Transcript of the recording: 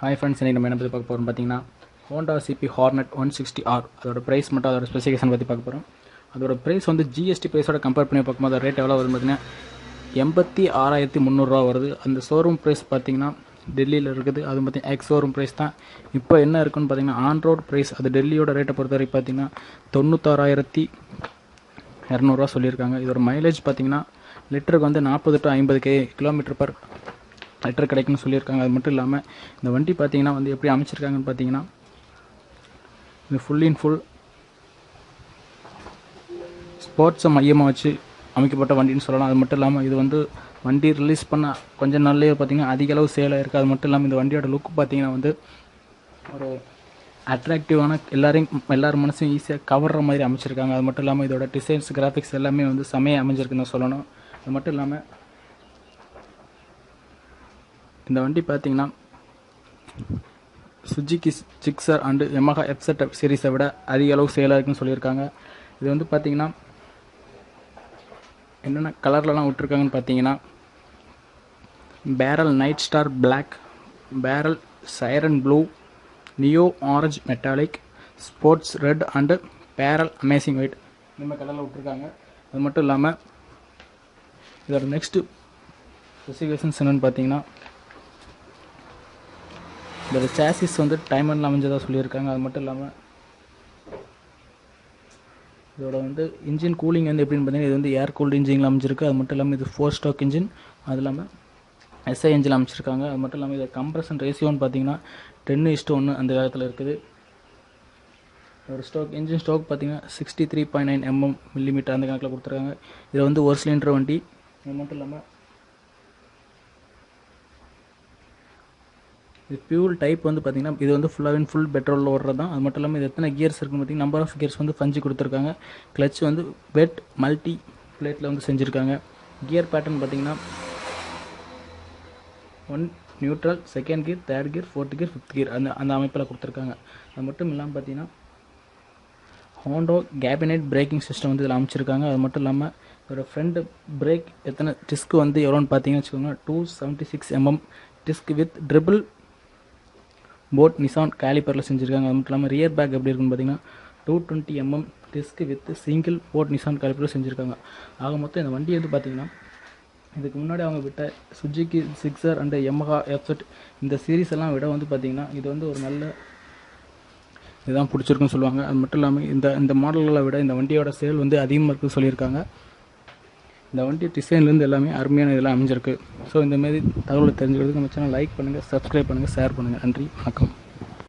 Hi friends இன்றைக்கி நம்ம என்ன பற்றி பார்க்க போகிறோம் பார்த்தீங்கன்னா Honda CB Hornet one sixty R அதோட ப்ரைஸ் மட்டும் அதோட ஸ்பெசிஃபிகேஷன் பற்றி பார்க்க போகிறோம் அதோட ப்ரைஸ் வந்து ஜிஎஸ்டி ப்ரைஸோட கம்பேர் பண்ணி பார்க்கும்போது அதோட ரேட் எவ்வளோ வருது பார்த்தீங்கன்னா எண்பத்தி ஆறாயிரத்தி முந்நூறுரூவா வருது. அந்த ஷோரூம் ப்ரைஸ் பார்த்தீங்கன்னா டெல்லியில் இருக்குது. அது பார்த்தீங்கன்னா எக்ஸ் ஷோரூம் ப்ரைஸ் தான். இப்போ என்ன இருக்குன்னு பார்த்தீங்கன்னா ஆன் ரோட் ப்ரைஸ் அது டெல்லியோட ரேட்டை பொறுத்த வரைக்கும் பார்த்தீங்கன்னா தொண்ணூத்தாறாயிரத்தி இரநூறுவா சொல்லியிருக்காங்க. இதோட மைலேஜ் பார்த்தீங்கன்னா லிட்டருக்கு வந்து நாற்பது டு ஐம்பது கே கிலோமீட்டர் பர் லெட்டர் கிடைக்குன்னு சொல்லியிருக்காங்க. அது மட்டும் இல்லாமல் இந்த வண்டி பார்த்தீங்கன்னா வந்து எப்படி அமைச்சிருக்காங்கன்னு பார்த்தீங்கன்னா இது ஃபுல் இன் ஃபுல் ஸ்போர்ட்ஸை மையமாக வச்சு அமைக்கப்பட்ட வண்டின்னு சொல்லலாம். அது மட்டும் இல்லாமல் இது வந்து வண்டி ரிலீஸ் பண்ண கொஞ்ச நாள்லேயே பார்த்தீங்கன்னா அதிக அளவு சேல் ஆயிருக்கு. அது மட்டும் இல்லாமல் இந்த வண்டியோட லுக் பார்த்தீங்கன்னா வந்து ஒரு அட்ராக்டிவான எல்லாரையும் எல்லார் மனசையும் ஈஸியாக கவர்ற மாதிரி அமைச்சிருக்காங்க. அது மட்டும் இல்லாமல் இதோட டிசைன்ஸ் கிராஃபிக்ஸ் எல்லாமே வந்து செமையாக அமைஞ்சிருக்குன்னு தான் சொல்லணும். அது மட்டும் இல்லாமல் இந்த வண்டி பார்த்தீங்கன்னா Suzuki Gixxer and Yamaha FZ சீரிஸை விட அதிக அளவு சேலாக இருக்குன்னு சொல்லியிருக்காங்க. இது வந்து பார்த்தீங்கன்னா என்னென்ன கலர்லலாம் விட்ருக்காங்கன்னு பார்த்தீங்கன்னா pearl night star black pearl siren blue neo orange metallic sports red and pearl amazing white இந்த மாதிரி கலரில் விட்ருக்காங்க அது மட்டும் இல்லாமல் இதோட நெக்ஸ்ட்டு ஸ்பெசிஃபிகேஷன்ஸ் என்னென்னு பார்த்தீங்கன்னா இதோட சேசிஸ் வந்து டைமண்டில் அமைஞ்சதாக சொல்லியிருக்காங்க. அது மட்டும் இல்லாமல் இதோட வந்து இன்ஜின் கூலிங் வந்து எப்படின்னு பார்த்தீங்கன்னா இது வந்து ஏர் கூல்டு இன்ஜினில் அமைஞ்சிருக்கு. அது மட்டும் இல்லாமல் இது ஃபோர் ஸ்டாக் இன்ஜின் அது இல்லாமல் எஸ்ஐ இன்ஜின் அமைச்சிருக்காங்க. அது மட்டும் இல்லாமல் இதை கம்ப்ரஷன் ரேஷியோன்னு பார்த்தீங்கன்னா டென்னு இஸ்ட் ஒன்று அந்த காலத்தில் இருக்குது. ஒரு ஸ்டோக் இன்ஜின் ஸ்டோக் பார்த்தீங்கன்னா sixty three point nine mm millimetre அந்த கணக்கில் கொடுத்துருக்காங்க. இதில் வந்து ஒரு சிலிண்டர் வண்டி. அது மட்டும் இல்லாமல் இது ஃபியூல் டைப் வந்து பார்த்திங்கன்னா இது வந்து ஃபுல்லாக ஃபுல் பெட்ரோலில் ஓடுறது தான். அது மட்டும் இல்லாமல் இது எத்தனை கியர்ஸ் இருக்குன்னு பார்த்தீங்கன்னா நம்பர் ஆஃப் கியர்ஸ் வந்து பஞ்சு கொடுத்துருக்காங்க. கிளச் வந்து வெட் மல்டி பிளேட்டில் வந்து செஞ்சுருக்காங்க. கியர் பேட்டர்ன் பார்த்தீங்கன்னா one neutral second gear third gear fourth gear fifth gear அந்த அந்த அமைப்பில் கொடுத்துருக்காங்க. அது மட்டும் இல்லாமல் பார்த்தீங்கன்னா ஹோண்டோ கேபினெட் பிரேக்கிங் சிஸ்டம் வந்து இதில் அமைச்சிருக்காங்க. அது மட்டும் இல்லாமல் இதோட ஃப்ரண்ட் பிரேக் எத்தனை டிஸ்க் வந்து எவ்வளோன்னு பார்த்தீங்கன்னு வச்சுக்கோங்க two seventy six mm disc with triple pot Nissin கேலிப்பரில் செஞ்சுருக்காங்க. அது மட்டும் இல்லாமல் ரியர் பேக் எப்படி இருக்குன்னு பார்த்தீங்கன்னா two twenty mm disc with single pot Nissin கேலிப்பரில் செஞ்சுருக்காங்க. ஆக மொத்தம் இந்த வண்டி வந்து பார்த்தீங்கன்னா இதுக்கு முன்னாடி அவங்க விட்ட Suzuki Gixxer and Yamaha FZ இந்த சீரீஸ் எல்லாம் விட வந்து பார்த்தீங்கன்னா இது வந்து ஒரு நல்ல இதுதான் பிடிச்சிருக்குன்னு சொல்லுவாங்க. அது மட்டும் இல்லாமல் இந்த இந்த மாடல்களை விட இந்த வண்டியோட சேல் வந்து அதிகமாக இருக்குன்னு சொல்லியிருக்காங்க. இந்த வண்டி டிசைன்லேருந்து எல்லாமே அருமையான இதெல்லாம் அமைஞ்சிருக்கு. ஸோ இந்தமாரி தகவலை தெரிஞ்சுக்கிறதுக்கு நம்ம சேனல் லைக் பண்ணுங்கள் சப்ஸ்கிரைப் பண்ணுங்கள் ஷேர் பண்ணுங்கள் நன்றி வணக்கம்.